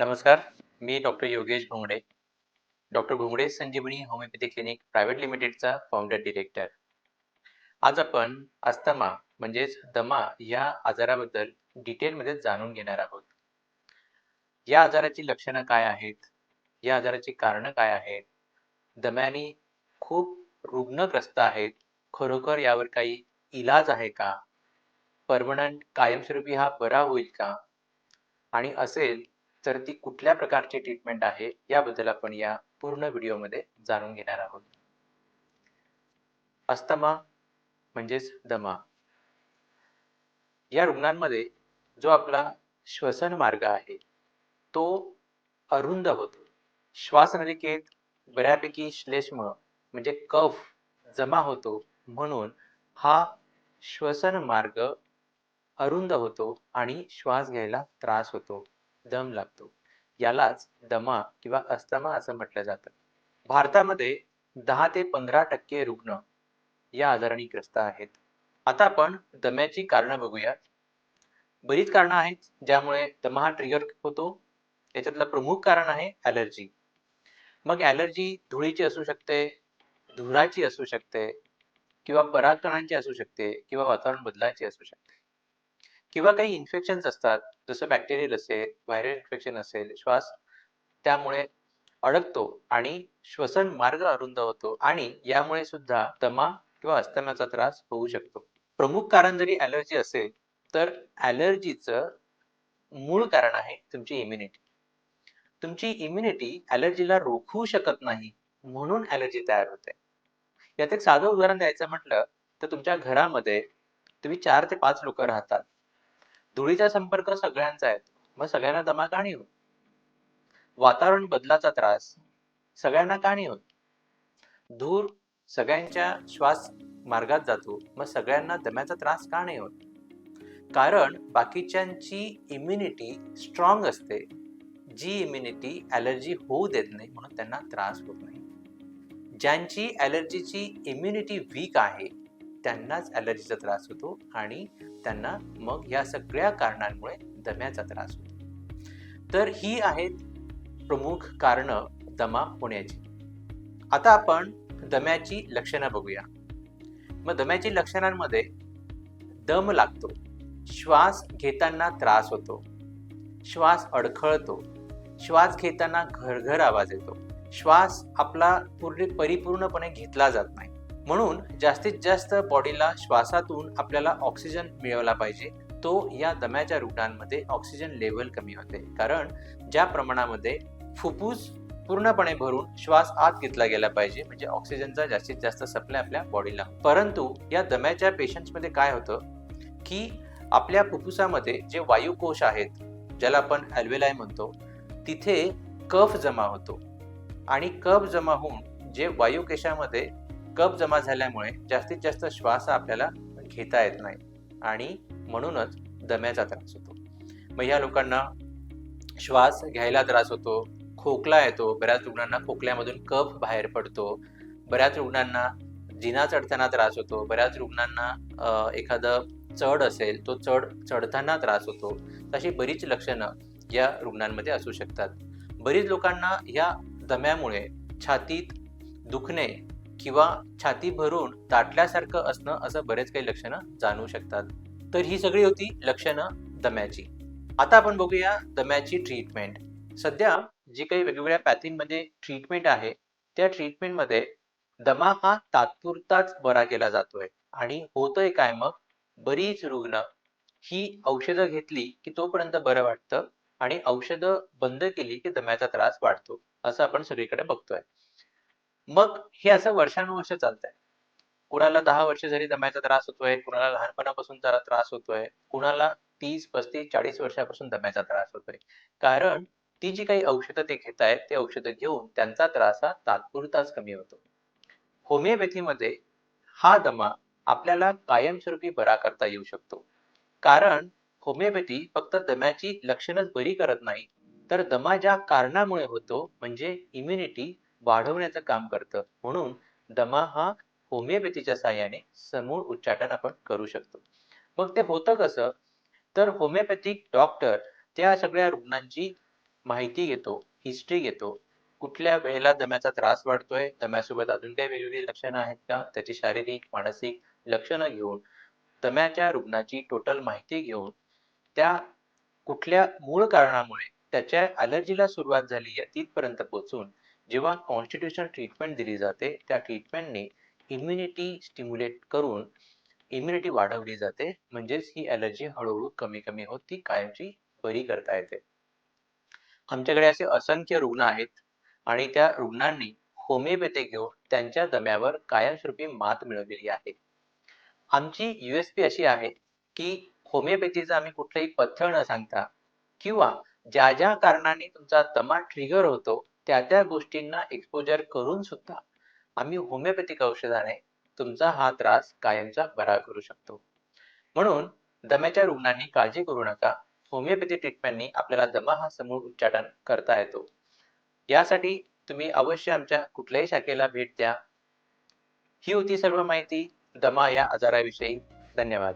नमस्कार मी doctor Yogesh Ghongade. Doctor Ghongade Sanjeevani homeopathy clinic private लिमिटेडचा founder director आज आपण asthma म्हणजेच दमा या आजाराबद्दल डिटेलमध्ये जाणून घेणार आहोत. या आजाराची लक्षणं काय आहेत? या आजाराची कारणं काय आहेत? दम्याने खूप रुग्णग्रस्त आहेत. खरोखर यावर काही इलाज आहे का? परमनंट कायमस्वरूपी हा बरा होईल का? आणि असेल तर ती कुठल्या प्रकारची ट्रीटमेंट आहे याबद्दल आपण या पूर्ण व्हिडिओमध्ये जाणून घेणार आहोत. अस्थमा म्हणजेच दमा. या रुग्णांमध्ये जो आपला श्वसन मार्ग आहे तो अरुंद होतो. श्वासनलिकेत बऱ्यापैकी श्लेष्म म्हणजे कफ जमा होतो म्हणून हा श्वसन मार्ग अरुंद होतो आणि श्वास घ्यायला त्रास होतो. दम लागतो. यालाच दमा किंवा अस्थमा असं म्हटलं जातं. भारतामध्ये दहा ते पंधरा टक्के रुग्ण या आजाराने ग्रस्त आहेत. आता आपण दम्याची कारणं बघूया. बरीच कारणं आहेत ज्यामुळे दमा हा ट्रिगर होतो. त्याच्यातलं प्रमुख कारण आहे ॲलर्जी मग ॲलर्जी धुळीची असू शकते धुराची असू शकते किंवा परागकणांची असू शकते किंवा वातावरण बदलाची असू शकते. किंवा काही इन्फेक्शन असतात जसं बॅक्टेरियल असेल व्हायरल इन्फेक्शन असेल श्वास त्यामुळे अडकतो आणि श्वसन मार्ग अरुंद होतो आणि यामुळे सुद्धा दमा किंवा अस्तम्याचा त्रास होऊ शकतो. प्रमुख कारण जरी ॲलर्जी असेल तर ॲलर्जीचं मूळ कारण आहे तुमची इम्युनिटी तुमची इम्युनिटी ॲलर्जीला रोखू शकत नाही म्हणून ॲलर्जी तयार होते. यात एक साधं उदाहरण द्यायचं म्हटलं तर तुमच्या घरामध्ये तुम्ही चार ते पाच लोक राहतात. धुळीचा संपर्क सगळ्यांचा आहे. मग सगळ्यांना दमा का नाही होत वातावरण बदलाचा त्रास सगळ्यांना का नाही होत धूर सगळ्यांच्या श्वास मार्गात जातो. मग सगळ्यांना दम्याचा त्रास का नाही होत कारण बाकीच्यांची इम्युनिटी स्ट्रॉंग असते. जी इम्युनिटी ॲलर्जी होऊ देत नाही म्हणून त्यांना त्रास होत नाही. ज्यांची ॲलर्जीची इम्युनिटी वीक आहे त्यांनाच ॲलर्जीचा त्रास होतो आणि त्यांना मग या सगळ्या कारणांमुळे दम्याचा त्रास होतो. तर ही आहेत प्रमुख कारणं दमा होण्याची. आता आपण दम्याची लक्षणं बघूया. मग दम्याची लक्षणांमध्ये दम लागतो श्वास घेताना त्रास होतो श्वास अडखळतो श्वास घेताना घरघर आवाज येतो श्वास आपला पूर्ण परिपूर्णपणे घेतला जात नाही. म्हणून जास्तीत जास्त बॉडीला श्वासातून आपल्याला ऑक्सिजन मिळवला पाहिजे. तो या दम्याच्या रुग्णांमध्ये ऑक्सिजन लेवल कमी होते. कारण ज्या प्रमाणामध्ये फुफ्फुस पूर्णपणे भरून श्वास आत घेतला गेला पाहिजे म्हणजे ऑक्सिजनचा जास्तीत जास्त सप्लाय आपल्या बॉडीला परंतु या दम्याच्या पेशंट्समध्ये काय होतं? की आपल्या फुफ्फुसामध्ये जे वायुकोश आहेत ज्याला आपण अल्वेलाय म्हणतो तिथे कफ जमा होतो. आणि कफ जमा होऊन जे वायुकेशामध्ये कप जमा झाल्यामुळे जास्तीत जास्त श्वास आपल्याला घेता येत नाही आणि म्हणूनच दम्याचा त्रास होतो. मग ह्या लोकांना श्वास घ्यायला त्रास होतो खोकला येतो बऱ्याच रुग्णांना खोकल्यामधून कफ बाहेर पडतो बऱ्याच रुग्णांना जिना चढताना त्रास होतो बऱ्याच रुग्णांना एखादं चढ असेल तो चढ चढताना त्रास होतो अशी बरीच लक्षणं या रुग्णांमध्ये असू शकतात. बरीच लोकांना या दम्यामुळे छातीत दुखणे किंवा छाती भरून दाटल्यासारखं असणं असं बरेच काही लक्षणं जाणवू शकतात. तर ही सगळी होती लक्षणं दम्याची. आता आपण बघूया दम्याची ट्रीटमेंट सध्या जी काही वेगवेगळ्या पॅथींमध्ये ट्रीटमेंट आहे त्या ट्रीटमेंटमध्ये दमा हा तात्पुरताच बरा केला जातोय. आणि होतोय काय मग? बरीच रुग्ण ही औषधं घेतली की तोपर्यंत बरं वाटतं आणि औषधं बंद केली की दम्याचा त्रास वाढतो असं आपण सगळीकडे बघतोय. मग हे असं वर्षानुवर्ष चालतंय. कुणाला दहा वर्ष जरी दम्याचा त्रास होतोय कुणाला लहानपणापासून जरा त्रास होतोय कुणाला तीस पस्तीस चाळीस वर्षापासून दम्याचा त्रास होतोय. कारण ती जी काही औषधं ते घेत आहेत ते औषधं घेऊन त्यांचा त्रास हा तात्पुरताच कमी होतो. होमिओपॅथीमध्ये हा दमा आपल्याला कायमस्वरूपी बरा करता येऊ शकतो. कारण होमिओपॅथी फक्त दम्याची लक्षणच बरी करत नाही तर दमा ज्या कारणामुळे होतो म्हणजे इम्युनिटी वाढवण्याचं काम करतं. म्हणून दमा हा होमिओपॅथीच्या साह्याने समूळ उच्चाटन आपण करू शकतो. मग ते होतं कसं? तर होमिओपॅथिक डॉक्टर त्या सगळ्या रुग्णांची माहिती घेतो हिस्ट्री घेतो. कुठल्या वेळेला दम्याचा त्रास वाढतोय? दम्यासोबत अजून काही वेगवेगळी लक्षणं आहेत का? त्याची शारीरिक मानसिक लक्षणं घेऊन दम्याच्या रुग्णाची टोटल माहिती घेऊन त्या कुठल्या मूळ कारणामुळे त्याच्या अलर्जीला सुरुवात झाली तिथपर्यंत पोहोचून जेव्हा कॉन्स्टिट्युशन ट्रीटमेंट दिली जाते त्या ट्रीटमेंटने इम्युनिटी स्टिम्युलेट करून इम्युनिटी वाढवली जाते. म्हणजेच ही ॲलर्जी हळूहळू कमी कमी होत ती कायमची बरी करता येते. आमच्याकडे असे असंख्य रुग्ण आहेत आणि त्या रुग्णांनी होमिओपॅथी घेऊन त्यांच्या दम्यावर कायमस्वरूपी मात मिळवलेली आहे. आमची युएसपी अशी आहे की होमिओपॅथीचं आम्ही कुठलंही पथ्य न सांगता किंवा ज्या ज्या कारणाने तुमचा दमा ट्रिगर होतो त्या त्या गोष्टींना एक्सपोजर करून सुद्धा आम्ही होमिओपॅथिक औषधाने तुमचा हा त्रास कायमचा बरा करू शकतो. म्हणून दम्याच्या रुग्णांनी काळजी करू नका. होमिओपॅथी ट्रीटमेंटनी आपल्याला दमा हा समूळ उच्चाटन करता येतो. यासाठी तुम्ही अवश्य आमच्या कुठल्याही शाखेला भेट द्या. ही होती सर्व माहिती. दमा या आजाराविषयी. धन्यवाद.